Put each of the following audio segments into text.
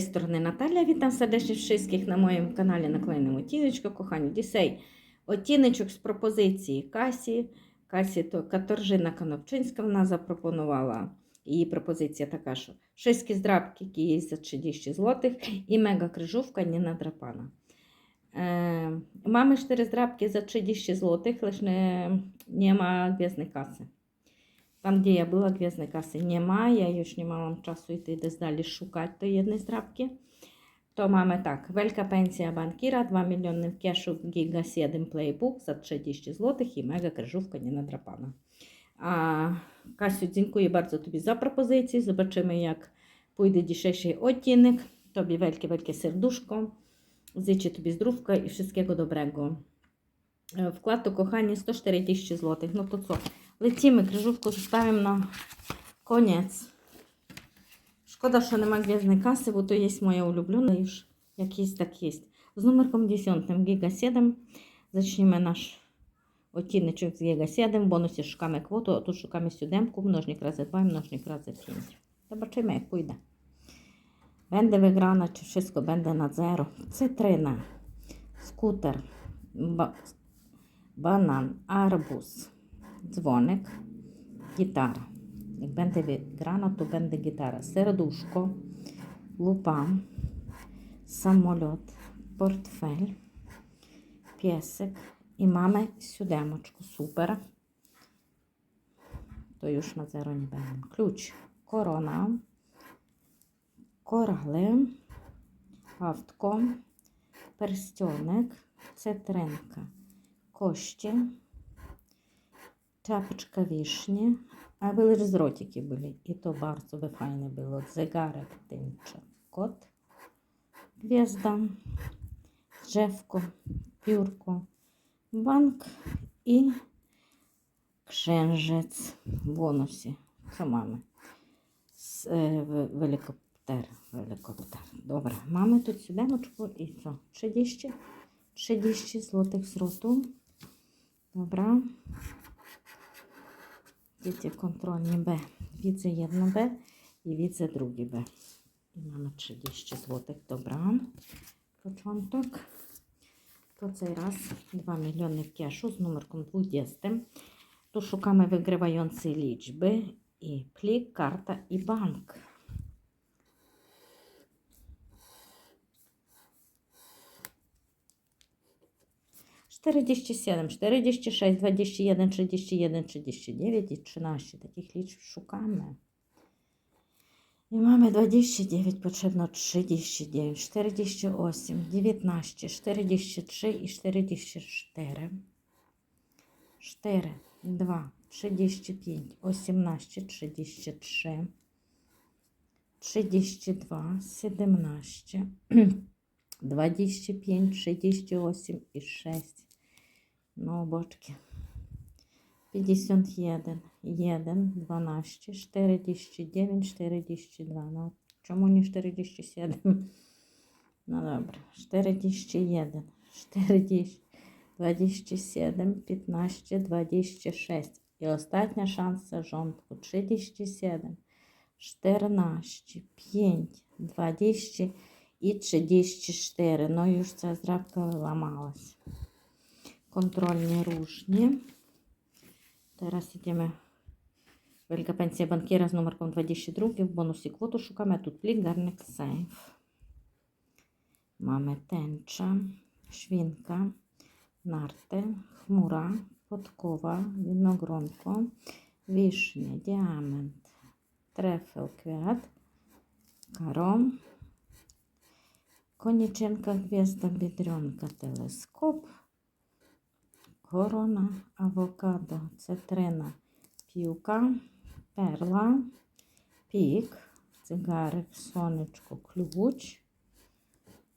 Tej strony Natalia. Witam serdecznie wszystkich na moim kanale Наклейному Оттіночку. Кохані, дісей оттіночок з пропозиції Касі. Касі то Каторжина Конопчинська вона запропонувала. Її пропозиція така, що 6 кіздрабки, які є за 30 злотих, і мега крижовка Ніна Драпана. Е, mamy 4 zdrabki za 30 zł, lecz nie, nie ma gwiezdnej kasy. Gdzie ja była, gwiezdnej kasy nie ma. Ja już nie miałam czasu йти десь далі шукати до єдної здрабки. То mamy так, wielka pensja bankira, 2 miliony w kieszu, giga 7 playbook za 30 zł i mega krzyżówka nie nadrapana. A, Kasiu, dziękuję bardzo Tobie za propozycję. Zobaczymy, jak pójdzie dzisiejszy odcinek. Tobie wielkie, wielkie serduszko. Życzę Tobie zdrówka i wszystkiego dobrego. E, Wkład to, kochanie, 140 zł. No to co? Lecimy, krzyżówkę zostawiam na koniec. Szkoda, że nie ma gwiezdnej kasy, bo to jest moja ulubiona już. Jak jest, tak jest. Z numerką 10, Giga 7. Zacznijmy nasz odcineczek z Giga 7. W bonusie szukamy kwotu, a tu szukamy siódemku, mnożnik razy 2, mnożnik razy 5. Zobaczymy, jak pójdę. Będę wygrana, czy wszystko będę na zero. Cytryna, skuter, ba banan, arbuz, dzwonek, gitara. Jak będę wygrana, to będę gitara. Serduszko, lupa, samolot, portfel, piesek i mamy siódemeczkę. Super. To już na zero nie będę. Klucz, korona, корали, автко, перстьоник, цитринка, кості, czapeczka wisznie, a były wzrotiki byli i to bardzo by fajne było. Zegarek tęcza, kot, gwiazda, drzewko, piórko, bank i księżyc w bonusie. Co mamy? Z, e, w, helikopter, helikopter. Dobra, mamy tu siódemeczku i co? 30? 30 zł zwrotu. Widzicie kontrolnie B. Widzę jedno B i widzę drugie B. I mamy 30 zł. Dobra. Początek. To teraz 2 miliony kieszu z numerką 20. Tu szukamy wygrywającej liczby i plik, karta i bank. Czterdzieści siedem, czterdzieści sześć, dwadzieścia jeden, trzydzieści jeden, trzydzieści dziewięć i trzynaście. Takich liczb szukamy. I mamy 29, potrzebno 39, 48, 19, 43 i 44. 4, 2, 35, 18, 33, 32, 17, 25, 38 i 6. No, boczki. 51, 1, 12, 49, 42. No, czemu nie 47? No dobra, 41, 40, 27, 15, 26. I ostatnia szansa rządku 37, 14, 5, 20 i 34. No już ta zdrabka wyłamałaś. Kontrolnie różnie. Teraz idziemy. Wielka pensja bankiera z numerką 22. W bonusie kwotu szukamy. Тут плік, гарник, сейф. Mamy tęczę, świnka, nartę, chmura, podkowa, winogronko, wisznie, diament, trefel, kwiat, karo, koniczynka, gwiazda, biedronka, teleskop, корона, авокадо, цитрина, півка, перла, пік, цигарик, сонечко, ключ,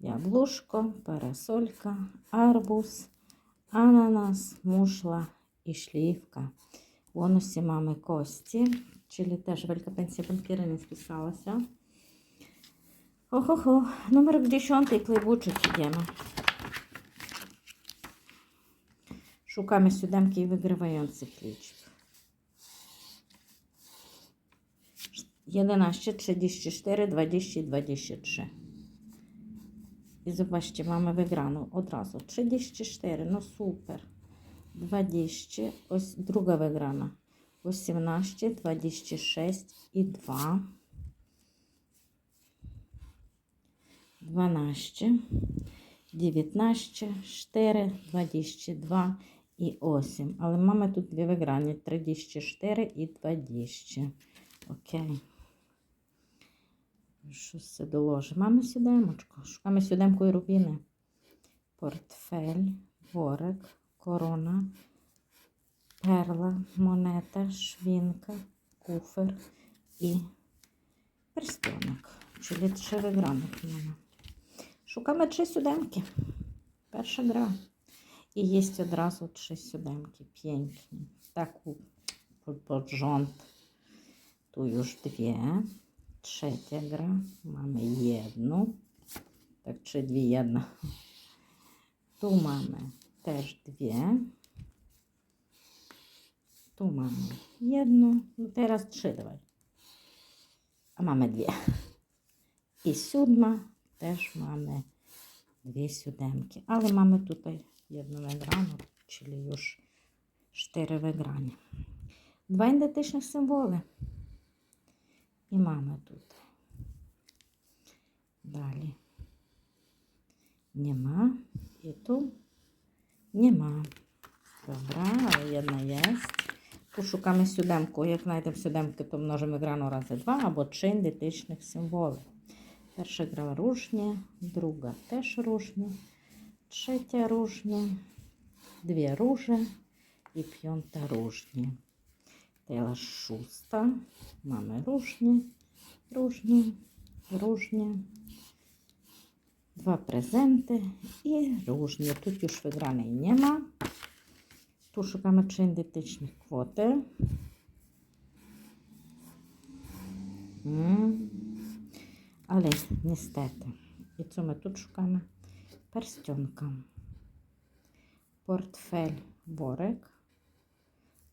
яблушко, парасолька, арбуз, ананас, мушла і шлівка. В бонусі мами кості, чилі теж велика пенсія банкіра не списалася. Хо-хо-хо, номер 10 клейбучик йдемо. Szukamy siódemki i wygrywających liczb. 11, 34, 20, 23. I zobaczcie, mamy wygraną одразу. 34, no super. 20, ось друга wygrana. 18, 26 і 2. 12, 19, 4, 22 і 8. Але mamy тут дві виграні. 34 і 20. Окей. Щось це доложить. Mamy сюдемочку. Шукamy сюдемку і рубіни. Портфель, ворик, корона, перла, монета, швінка, куфер і перстонок. Czyli trzy wygranych mamy. Szukamy trzy siódemki. Pierwsza gra. I jest od razu trzy siódemki. Pięknie. Tak u- pod, pod rząd. Tu już dwie. Trzecia gra. Mamy jedną. Tak, trzy, dwie, jedna. Tu mamy też dwie. Tu mamy jedną. No teraz trzy dawaj. A mamy dwie. І сьомма теж mamy дві сюдемки. Але mamy tutaj już cztery wygrania. Dwa identycznych symbole. I mamy tutaj. Dalej. Nie ma. I tu nie ma. Dobra, ale jedna jest. Tu szukamy siódemку. Jak znajdziemy siódemkę, to mnożymy wygraną razy dwa albo trzy identycznych symbole. Перша гра ружня, друга теж ружня, третя ружня, дві ружа і п'ята ружня. Тела шуста, mamy ружня, ружня, ружня. Dwa prezenty i różnie. Tu już wygranej nie ma. Tu szukamy trzy identycznych kwoty. Mm. Але niestety. І co ми тут шукаємо? Перстьонка. Портфель, ворик,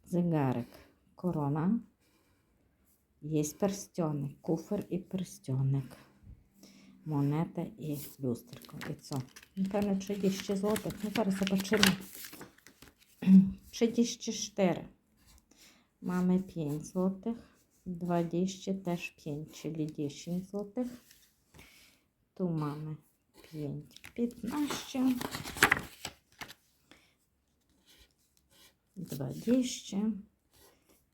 зигарик, корона. Є перстьоник, куфер і перстьоник. Монета і люстерко. І це? Напевно, 30 злотих. Ну, зараз побачимо. 34. Mamy 5 złotych. 20 też 5, czyli 10 złotych. Tu mamy 5, 15, 20,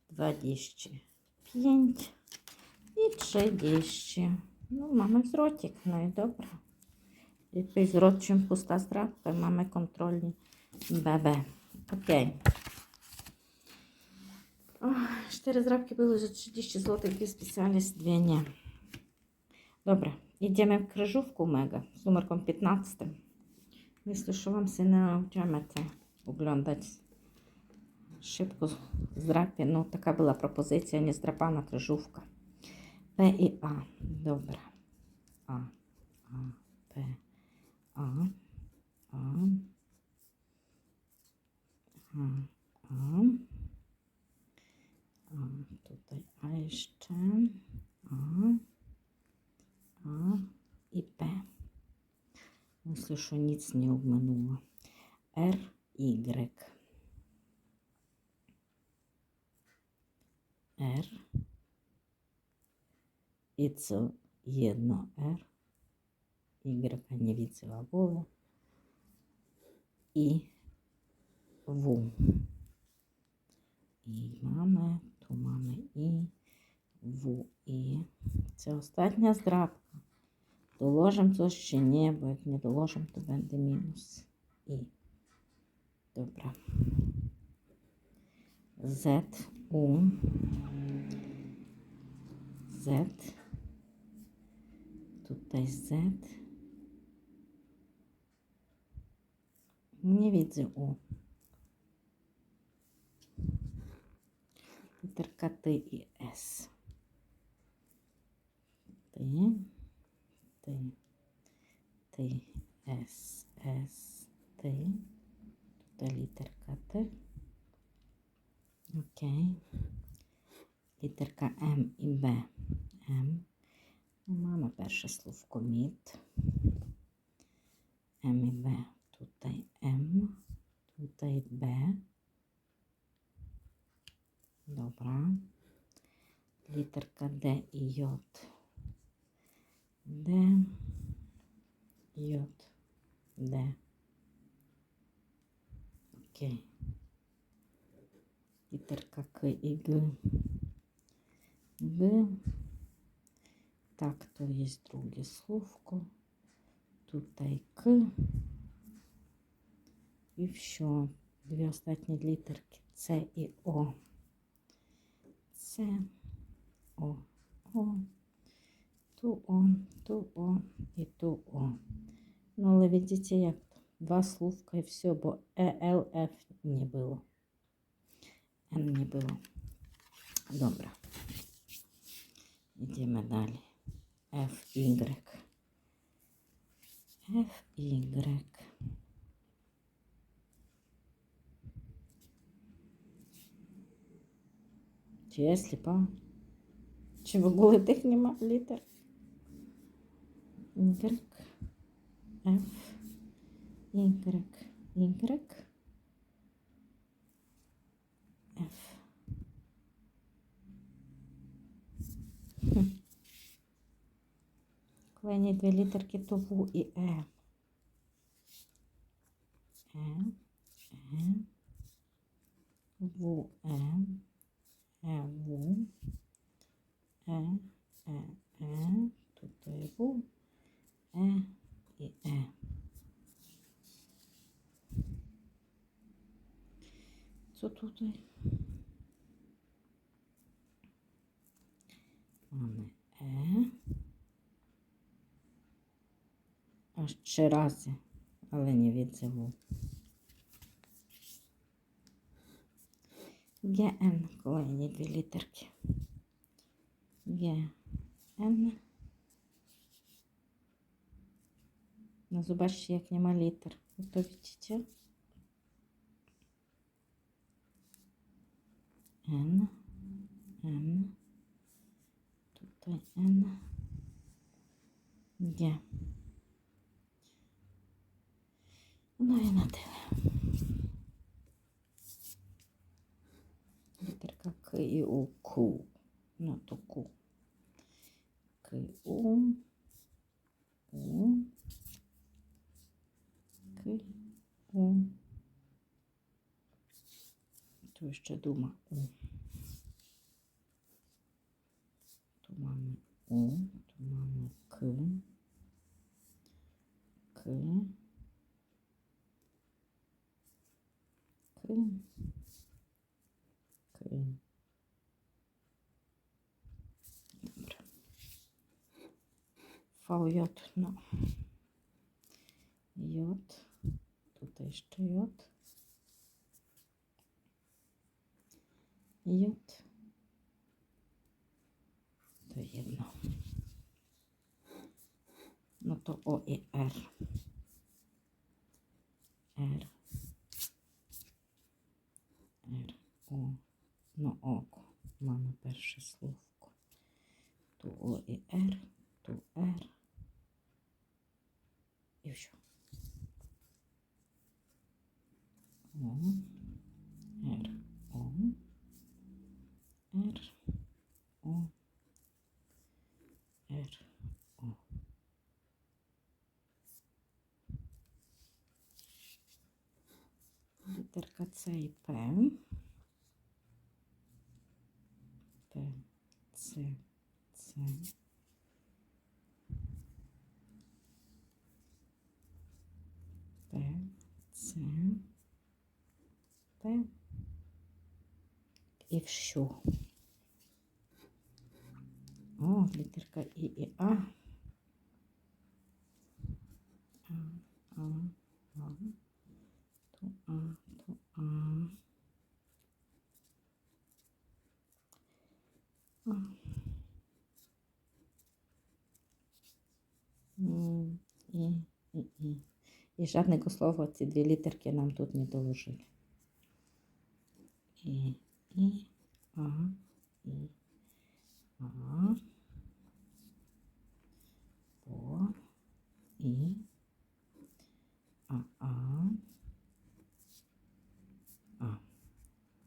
25 i 30. No mamy zwrotik, no i dobra. Lepiej zwrot, czym pusta zdrabka. Mamy kontrolni BB. Ох, Cztery zdrabki były za 30 zł, dwie specjalnie, dwie nie. Dobra, jedziemy w Kryżówku Mega z numerką 15. Myślę, że Wam się nauczymy to oglądać szybko zdrapie. No, taka była propozycja, niezdrapana Kryżówka. P i A. Dobra. A, A, P, A, A, A, A. A, tutaj A jeszcze. A. A i P. Myślę, że nic nie obminęło. R, Y. R. I co? Jedno R. Y widzę w ogóle. I W. І mamy, tu mamy і, В, і. Це остання здрабка. Доложимо це ще ні, бо як не доложимо, то буде мінус. І. Добре. Z, U. Z. Tutaj Z. Nie widzę U. Літерка Т і С. Т, Т, Т, С, С, Т. Тут літерка Т. Окей. Літерка М і Б. М. У мами перше словко мід. М і Б. Тут М. Тут й Б. Добре. Літерка Д і Й. Д. Й. Д. Окей. Літерка К і Г. Г. Так, то є друге словко. Тут й К. І все. Дві останні літерки С і О. С, О, О. Ту О, ту О і ту О. Ну, але видите, як два словка і все, бо Е, Л, Ф не було. Н не було. Добре. Йдемо далі. F, Y. F, Y. Чи я сліпа? Чи в ogóle тих нема літер? Y, F, Y, Y, F. Хм. Коли є дві літерки, то В і Е. Е, Е, В, Е, Е, В, Е, Е, Е, тут є В, Е і Е. Що тут? є? Mamy Е. Аж три рази, але не відзову. ГН, kolejні дві літерки. ГН. Ну, зубачте, як нема літер. Ви то бачите? Н. Н. Тут Н. Г. Ну і на тебе. Літерка К і У. Ку. Ну, то Ку. К, У. У. К, У. Tu jeszcze duma U. Tu mamy U, tu mamy K. K. K. K. Dobra. VJ, no. J. Tutaj jeszcze J. J. To jedno. No to O i R. R. R. Око. Mamy перше словко. Tu O і R. Tu R. І все. О. Р. О. Р. О. Р. О. Літерка С і П. П. С. С. П. С. П. І все. О, літерка І і А. А, А, А. І, і, і. І жодного слова ці дві літерки нам тут не доложили. Ну и, и, А, и, А, О, и, А, А, А,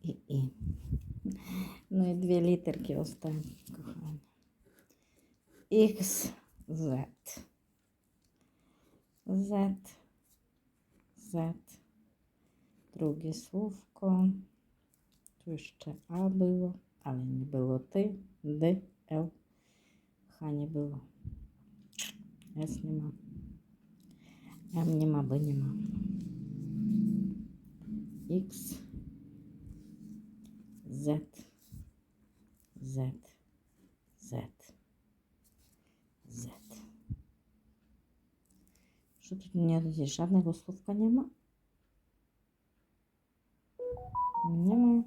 и, и. Ну і дві літерки останні, кохання. X, Z. Z, Z. Drugie słówko. Друге словко. Тут ще А було, але не було Т, Д, Л. Х не було. С нема. М нема, Б нема. X. Z. Z. Z. Z. Що тут у мене тут жодного словка нема? Нема.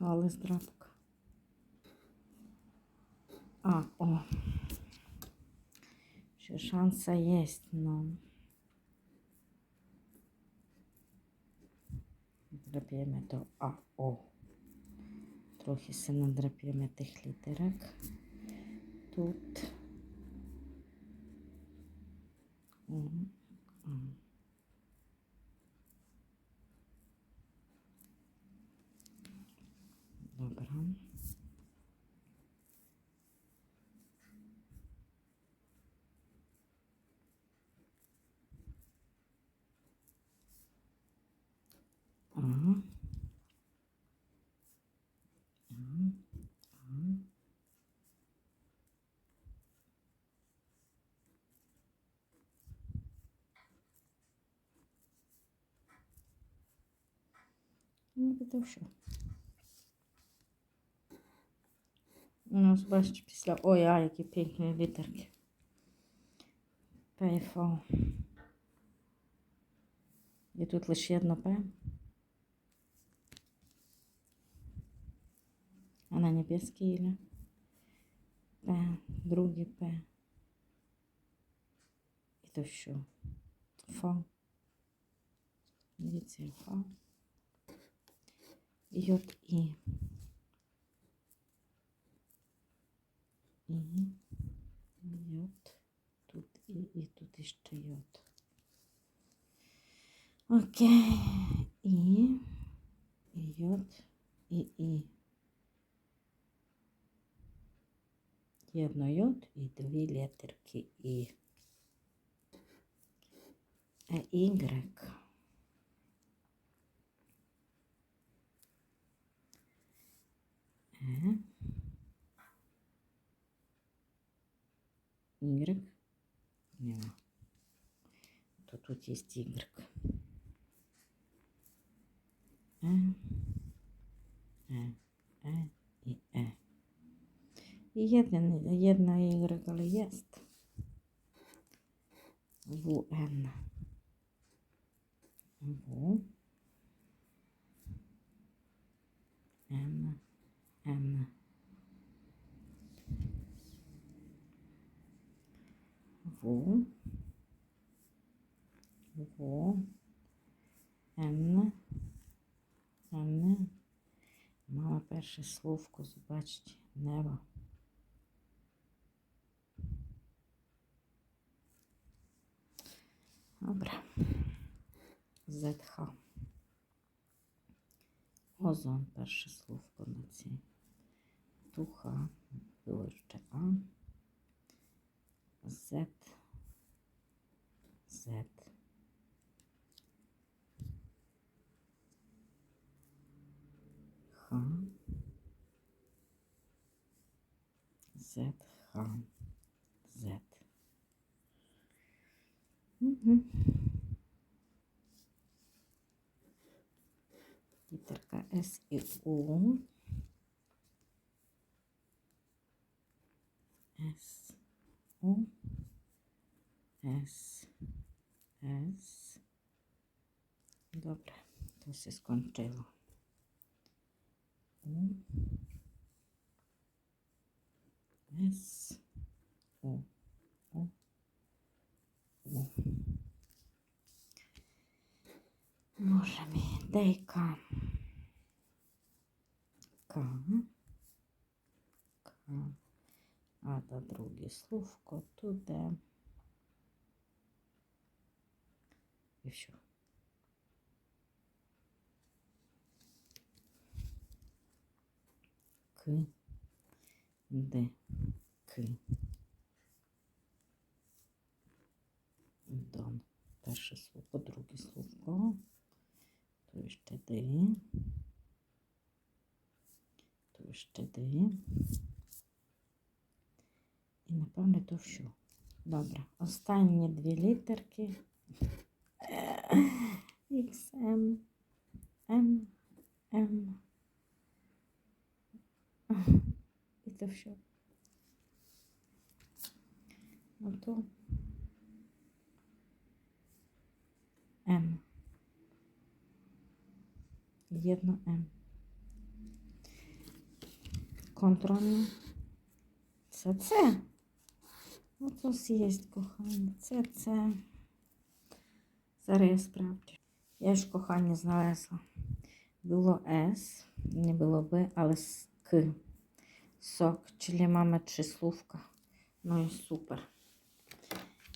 Але здрапка. А, о. Ще шанса є, но... Драпіємо до А, О. Трохи се надрапіємо тих літерок. Тут. Мгм. М. Добре. Ага. Ну, що. У нас, бачите, після ой, а, які пінкні літерки. П і тут лише одно П. А на небеській Ілля. П, другий П. І то що? Ф. Дивіться, Ф. Йод І. І. Йод. Тут І, і тут іще йод. Окей. І І. Єдно йод і дві літерки І. А Y. Е. Y. Нема. То тут є Y. Е. Е. Е. І Е. І єдна, Y, але є. ВН. В. Н. В. В. Н. Н. Мама перше словко, бачите, небо. Добре. ЗХ. Озон перше словко на цій. Туха. Було А. Z. Z. Х. Z. Х. Z. Угу. Літерка С і У. С. У. С. С. Добре, то все скончило. У. С. У. У. У. Боже мій, дай К. К. А та друге слухко туди. І все. К. Д. К. Дон. Перше слово, друге слово. Тобто Д. То ще Д. І напевне то все. Добре. Останні дві літерки. X, M, M. І то все. Ну М. Єдно М. Контрольно. Це це. От ось є, кохання. Це це. Зараз я справді. Я ж кохання зналесла. Було С, не було Б, але с К. Сок, чи мама, чи слувка. Ну і супер.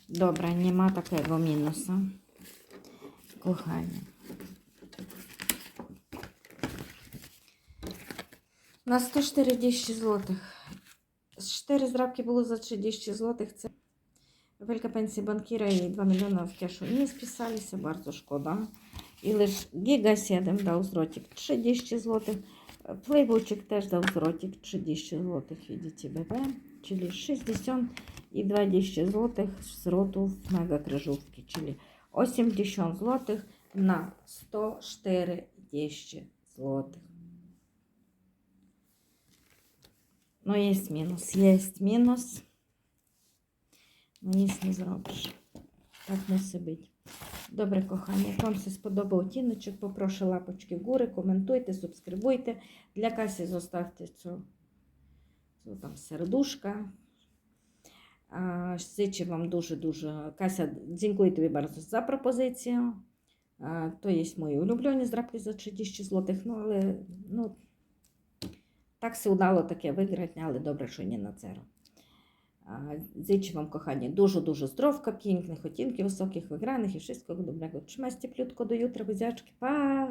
Добре, нема такого мінуса. Кохання. На 104 тисячі злотих. 4 здрабки було за 30 злотих. Це wielka pensja bankiera i 2 miliony w kieszu nie spisaliście, bardzo szkoda. Ileż Giga 7 dał zwrotik 30 zł. Playboyczyk też dał zwrotik 30 zł, widzicie BB, czyli 60 i 20 zł zwrotów mega kryżówki, czyli 80 zł na 140 zł. No jest minus, jest minus. Ну, ніс не зробиш. Так мусить бути. Добре, кохання. Як вам все сподобав оттіночок, попрошу лапочки вгори, коментуйте, субскрибуйте. Для Касі зоставте цю, цю там сердушка. Зичу вам дуже-дуже. Кася, дякую тобі bardzo за пропозицію. То є мої улюблені здрабки за 30 злотих, ну, але ну, так се удало таке виграти, але добре, що не на це. Зичу вам, kochani, dużo-dużo zdrowka, pięknych odcinków, wysokich, wygranych i wszystkiego dobrego. Trzymajcie plutko do jutra, buziaczki, pa!